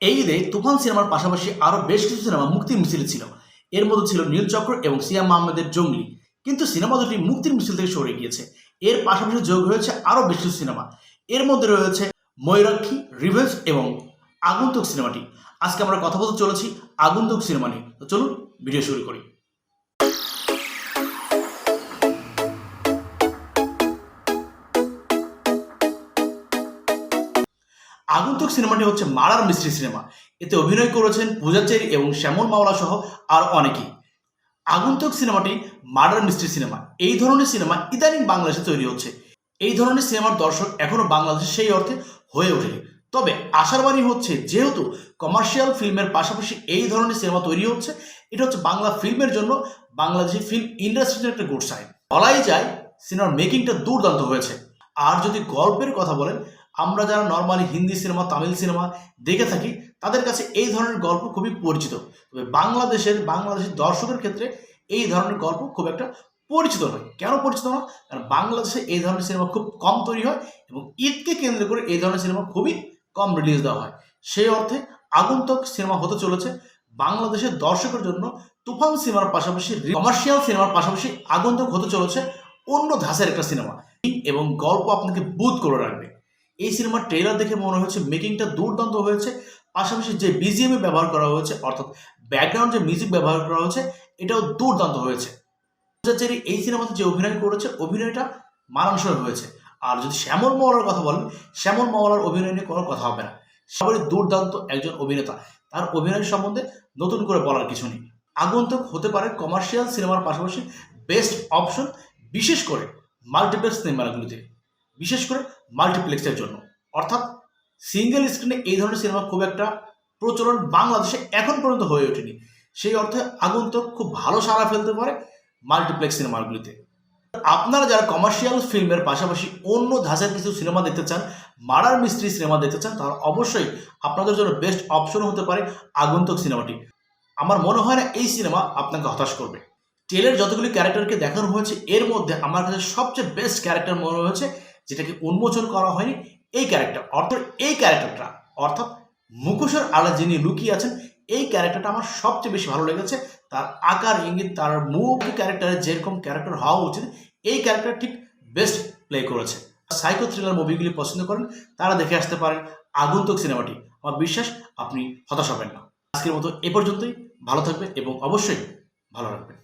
এই ঈদে তুফান সিনেমার পাশাপাশি আরও বেশ কিছু সিনেমা মুক্তির মিছিলে ছিল। এর মধ্যে ছিল নীলচক্র এবং সিয়াম আহমেদের জঙ্গলি। কিন্তু সিনেমা দুটি মুক্তির মিছিল থেকে সরে গিয়েছে। এর পাশাপাশি যোগ হয়েছে আরও বেশ কিছু সিনেমা। এর মধ্যে রয়েছে ময়ূরাক্ষী, রিভেঞ্জ এবং আগন্তুক সিনেমাটি। আজকে আমরা কথা বলতে চলেছি আগন্তুক সিনেমা নিয়ে। তো চলুন, ভিডিও শুরু করি। আগন্তুক সিনেমাটি হচ্ছে মারার মিস্ত্রি সিনেমা। এতে অভিনয় করেছেন পূজাচেরি এবং শ্যামল মাওলা সহ আর অনেকেই। আগন্তুক সিনেমাটি মার্ডার মিস্ট্রি সিনেমা। এই ধরনের সিনেমা ইদানিং বাংলাদেশে তৈরি হচ্ছে। এই ধরনের সিনেমার দর্শক এখনও বাংলাদেশে সেই অর্থে হয়ে ওঠেনি। তবে আশার বাণী হচ্ছে, যেহেতু কমার্শিয়াল ফিল্মের পাশাপাশি এই ধরনের সিনেমা তৈরি হচ্ছে, এটা হচ্ছে বাংলা ফিল্মের জন্য বাংলাদেশি ফিল্ম ইন্ডাস্ট্রির একটা গুড সাইন বলাই যায়, সিনেমার মেকিংটা দুর্দান্ত হয়েছে। আর যদি গল্পের কথা বলেন আমরা যারা normally Hindi cinema Tamil cinema দেখে থাকি, তাদের কাছে এই ধরনের গল্প খুবই পরিচিত। তবে বাংলাদেশের বাংলাদেশের দর্শকের ক্ষেত্রে এই ধরনের গল্প খুব একটা পরিচিত নয়। কেন পরিচিত না কারণ বাংলাদেশে এই ধরনের সিনেমা খুব কম তৈরি হয় এবং ঈদকে কেন্দ্র করে এই ধরনের সিনেমা খুবই কম রিলিজ দেওয়া হয়। সেই অর্থে আগন্তক সিনেমা হতে চলেছে বাংলাদেশের দর্শকের জন্য তুফান সিনেমার পাশাপাশি কমার্শিয়াল সিনেমার পাশাপাশি আগন্তুক হতে চলেছে অন্য ধাঁচের একটা সিনেমা এবং গল্প আপনাকে বুধ করে রাখবে। এই সিনেমার ট্রেলার দেখে মনে হচ্ছে মেকিংটা দুর্দান্ত হয়েছে। পাশাপাশি যে বিজিএমে ব্যবহার করা হয়েছে, অর্থাৎ ব্যাকগ্রাউন্ড যে মিউজিক ব্যবহার করা হয়েছে, এটাও দুর্দান্ত হয়েছে। পূজাচেরি এই সিনেমাতে যে অভিনয় করেছে, অভিনয়টা মানানসই হয়েছে। আর যদি শ্যামল মওয়ালার কথা বলেন, শ্যামল মওয়ালার অভিনয় নিয়ে কোনো কথা হবে না। সবারই দুর্দান্ত একজন অভিনেতা। তার অভিনয় সম্বন্ধে নতুন করে বলার কিছু নেই। আগন্তুক হতে পারে কমার্শিয়াল সিনেমার পাশাপাশি বেস্ট অপশন বিশেষ করে মাল্টিপ্লেক্স সিনেমাগুলিতে বিশেষ করে মাল্টিপ্লেক্সের জন্য। অর্থাৎ সিঙ্গেল স্ক্রিনে এই ধরনের সিনেমা খুব একটা প্রচলন বাংলাদেশে এখন পর্যন্ত হয়ে ওঠেনি। সেই অর্থে আগন্তুক খুব ভালো সাড়া ফেলতে পারে মাল্টিপ্লেক্স সিনেমাগুলিতে আপনারা যারা কমার্শিয়াল ফিল্মের পাশাপাশি অন্য ধাঁচের কিছু সিনেমা দেখতে চান, মারার মিস্ত্রি সিনেমা দেখতে চান, তাহলে অবশ্যই আপনাদের জন্য বেস্ট অপশন হতে পারে আগন্তুক সিনেমাটি আমার মনে হয় না এই সিনেমা আপনাকে হতাশ করবে। টেলের যতগুলি ক্যারেক্টারকে দেখানো হয়েছে, এর মধ্যে আমার কাছে সবচেয়ে বেস্ট ক্যারেক্টার মনে হয়েছে যেটাকে উন্মোচন করা হয়নি, এই ক্যারেক্টার অর্থাৎ এই ক্যারেক্টারটা অর্থাৎ মুখোশের আলা যিনি লুকিয়ে আছেন, এই ক্যারেক্টারটা আমার সবচেয়ে বেশি ভালো লেগেছে। তার আকার, ইঙ্গিত, তার মুখ ক্যারেক্টারের যেরকম ক্যারেক্টার হওয়া উচিত, এই ক্যারেক্টার ঠিক বেস্ট প্লে করেছে। সাইকো থ্রিলার মুভিগুলি পছন্দ করেন, তারা দেখে আসতে পারেন আগন্তুক সিনেমাটি আমার বিশ্বাস, আপনি হতাশ হবেন না। আজকের মতো এ পর্যন্তই। ভালো থাকবে এবং অবশ্যই ভালো রাখবেন।